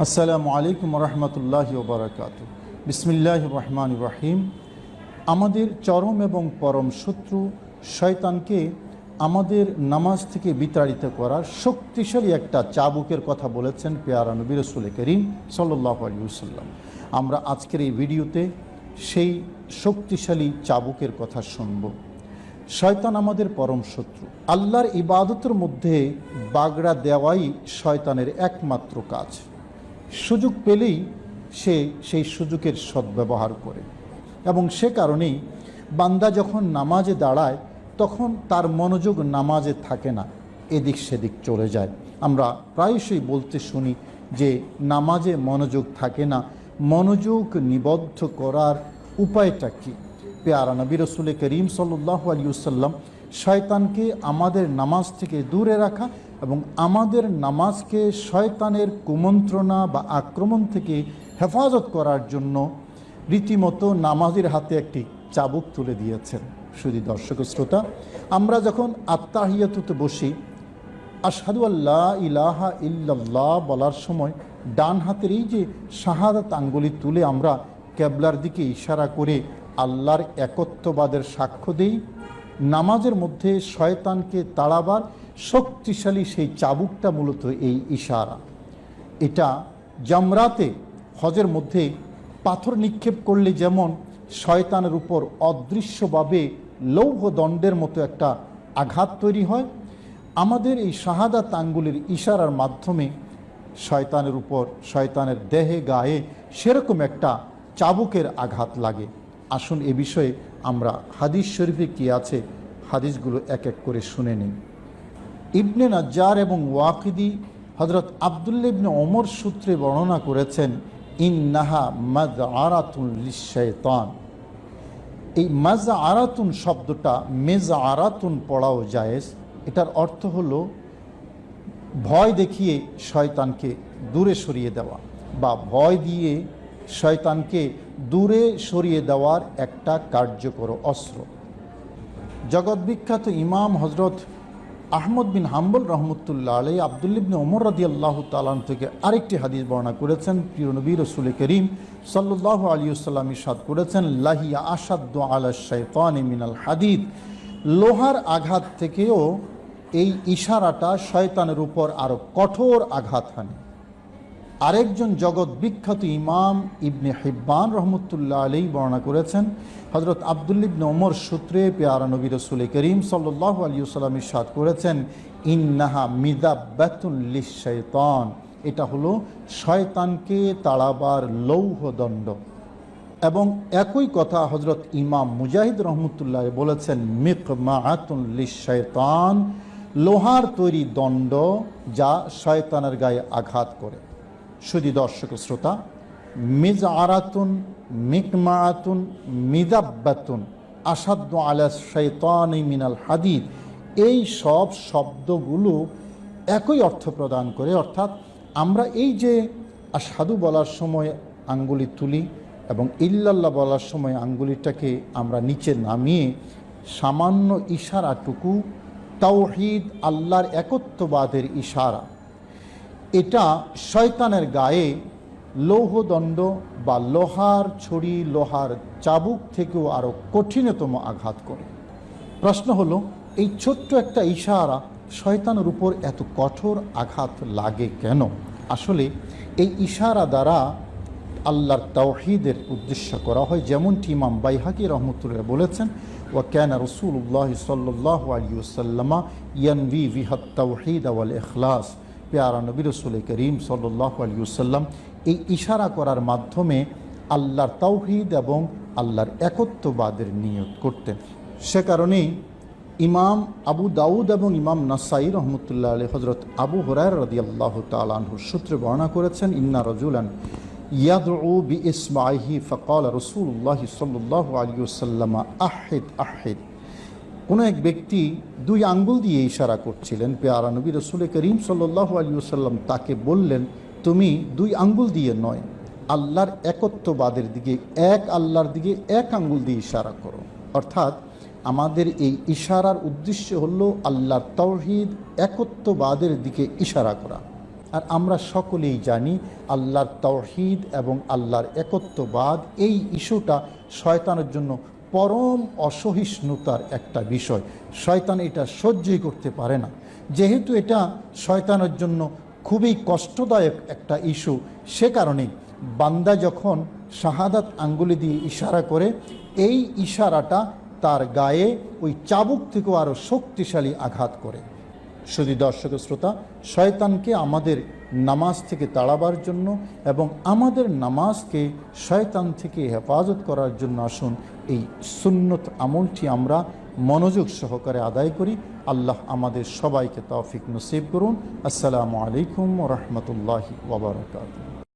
আসসালামু আলাইকুম রহমতুল্লাহ ওবরাকাত বিসমিল্লাহ রহমান রাহিম। আমাদের চরম এবং পরম শত্রু শয়তানকে আমাদের নামাজ থেকে বিতাড়িত করার শক্তিশালী একটা চাবুকের কথা বলেছেন পেয়ারা নবী রসুল করিম সাল্লাহ আলিউসাল্লাম আমরা আজকের এই ভিডিওতে সেই শক্তিশালী চাবুকের কথা শুনব। শয়তান আমাদের পরম শত্রু। আল্লাহর ইবাদতের মধ্যে বাগড়া দেওয়াই শয়তানের একমাত্র কাজ। সুযোগ পেলেই সে সেই সুযোগের সদ্ব্যবহার করে। এবং সে কারণেই বান্দা যখন নামাজে দাঁড়ায়, তখন তার মনোযোগ নামাজে থাকে না, এদিক সেদিক চলে যায়। আমরা প্রায়শই বলতে শুনি যে নামাজে মনোযোগ থাকে না, মনোযোগ নিবদ্ধ করার উপায়টা কী? পেয়ারা নবী রসুল করিম সাল্লাহ আলিউসাল্লাম শয়তানকে আমাদের নামাজ থেকে দূরে রাখা এবং আমাদের নামাজকে শয়তানের কুমন্ত্রণা বা আক্রমণ থেকে হেফাজত করার জন্য রীতিমতো নামাজের হাতে একটি চাবুক তুলে দিয়েছেন। শুধু দর্শক শ্রোতা, আমরা যখন আত্মাহিয়াতুতে বসি, আশহাদু আল্লাহ ইলাহা ইল্লাল্লাহ বলার সময় ডান হাতের এই যে শাহাদাত আঙ্গুলি তুলে আমরা ক্যাবলার দিকে ইশারা করে আল্লাহর একত্ববাদের সাক্ষ্য দেই নামাজের মধ্যে শয়তানকে তাড়াবার শক্তিশালী সেই চাবুকটা মূলত এই ইশারা। এটা জামরাতে হজের মধ্যে পাথর নিক্ষেপ করলে যেমন শয়তানের উপর অদৃশ্যভাবে লৌহ দণ্ডের মতো একটা আঘাত তৈরি হয়, আমাদের এই শাহাদাত আঙ্গুলের ইশারার মাধ্যমে শয়তানের উপর, শয়তানের দেহে, গায়ে সেরকম একটা চাবুকের আঘাত লাগে। আসুন এ বিষয়ে আমরা হাদিস শরীফে কি আছে হাদিসগুলো এক এক করে শুনে নিই। ইবনে নাজ্জার এবং ওয়াকিদি হজরত আবদুল্লা ইবনে অমর সূত্রে বর্ণনা করেছেন, ইন্নাহা মাজ আরাতুন লিশায়তান এই মাজ আরাতুন শব্দটা মেজ আরাতুন পড়াও জায়েজ। এটার অর্থ হলো ভয় দেখিয়ে শয়তানকে দূরে সরিয়ে দেওয়া বা ভয় দিয়ে শয়তানকে দূরে সরিয়ে দেওয়ার একটা কার্যকর অস্ত্র। জগৎবিখ্যাত ইমাম হজরত আহমদ বিন হাম্বল রহমতুল্লাহ আলাই আবদুল্লিবিন ওমর রদি আল্লাহ তালান থেকে আরেকটি হাদিস বর্ণনা করেছেন। প্রিয় নবী রসুল করিম সাল্লাহ আলিউসাল্লাম ইসাদ করেছেন, লাহিয়া আসাদ্দ আলা শৈতান মিনাল হাদিদ। লোহার আঘাত থেকেও এই ইশারাটা শয়তানের উপর আরও কঠোর আঘাত হানে। আরেকজন জগৎ বিখ্যাত ইমাম ইবনে হিব্বান রহমতুল্লাহ আলী বর্ণনা করেছেন হজরত আবদুল্লিবনে ওমর সূত্রে পেয়ারা নবী রসুল করিম সাল্লাহ আলিয়াল্লাম ইসাদ করেছেন, ইন্নাহা মিদাব্বাতুল শৈতান এটা হলো শয়তানকে তাড়াবার লৌহদণ্ড। এবং একই কথা হজরত ইমাম মুজাহিদ রহমতুল্লাহ বলেছেন মিক মাহাতুল শৈতান লোহার তৈরি দণ্ড যা শয়তানের গায়ে আঘাত করে। শুধু দর্শক শ্রোতা মিজ আরাতুন মিকমাআতুন, মিদাব্বাতুন আসাদ্দ আলা শৈতান মিনাল হাদিদ, এই সব শব্দগুলো একই অর্থ প্রদান করে, অর্থাৎ আমরা এই যে সাধু বলার সময় আঙ্গুলি তুলি এবং ইল্লাল্লাহ বলার সময় আঙ্গুলিটাকে আমরা নিচে নামিয়ে সামান্য ইশারাটুকু, তাওহিদ, আল্লাহর একত্ববাদের ইশারা এটা শয়তানের গায়ে লৌহদণ্ড বা লোহার ছড়ি লোহার চাবুক থেকেও আরও কঠিনতম আঘাত করে। প্রশ্ন হলো, এই ছোট্ট একটা ইশারা শয়তানের উপর এত কঠোর আঘাত লাগে কেন? আসলে এই ইশারা দ্বারা আল্লাহর তাওহিদের উদ্দেশ্য করা হয়, যেমনটি ইমাম বাইহাকি রহমতুল্লাহ বলেছেন ও ক্যান রসুল্লাহ সাল্লাহ আলিউসাল্লামা ইয়ানভি বিহাত তাওহিদ আওয়াল এখলাস পেয়ারা নবী রসুল করিম সাল্লাহ আলিউসাল্লাম এই ইশারা করার মাধ্যমে আল্লাহর তাওহিদ এবং আল্লাহর একত্ববাদের নিয়ত করতেন। সে কারণেই ইমাম আবু দাউদ এবং ইমাম নাসাই রহমতুল্লাহ আলী হজরত আবু হরার রদি আল্লাহ তালাহুর সূত্রে বর্ণনা করেছেন, ইন্না রজুলান ইয়াদু বি ইসমাহি ফকাল রসুল্লাহ সাল্লাহ আলিউসাল্লামা আহেদ আহেদ। কোনো এক ব্যক্তি দুই আঙ্গুল দিয়ে ইশারা করছিলেন, পেয়ারা নবী রসুল করিম সাল্লাহ আলিউসাল্লাম তাকে বললেন, তুমি দুই আঙ্গুল দিয়ে নয়, আল্লাহর একত্ববাদের দিকে এক, আল্লাহর দিকে এক আঙ্গুল দিয়ে ইশারা করো। অর্থাৎ আমাদের এই ইশারার উদ্দেশ্য হল আল্লাহর তৌহিদ একত্ববাদের দিকে ইশারা করা। আর আমরা সকলেই জানি আল্লাহর তৌহিদ এবং আল্লাহর একত্ববাদ, এই ইস্যুটা শয়তানের জন্য পরম অসহিষ্ণুতার একটা বিষয়। শয়তান এটা সহ্যই করতে পারে না। যেহেতু এটা শয়তানের জন্য খুবই কষ্টদায়ক একটা ইস্যু, সে কারণে বান্দা যখন শাহাদাত আঙ্গুলি দিয়ে ইশারা করে, এই ইশারাটা তার গায়ে ওই চাবুক থেকেও আরও শক্তিশালী আঘাত করে। শুধু দর্শক শ্রোতা, শয়তানকে আমাদের নামাজ থেকে তাড়াবার জন্য এবং আমাদের নামাজকে শয়তান থেকে হেফাজত করার জন্য আসুন। এই সুন্নত আমলটি আমরা মনোযোগ সহকারে আদায় করি। আল্লাহ আমাদের সবাইকে তৌফিক নসিব করুন। আসসালামু আলাইকুম রহমতুল্লাহি ওবরাকাতুহ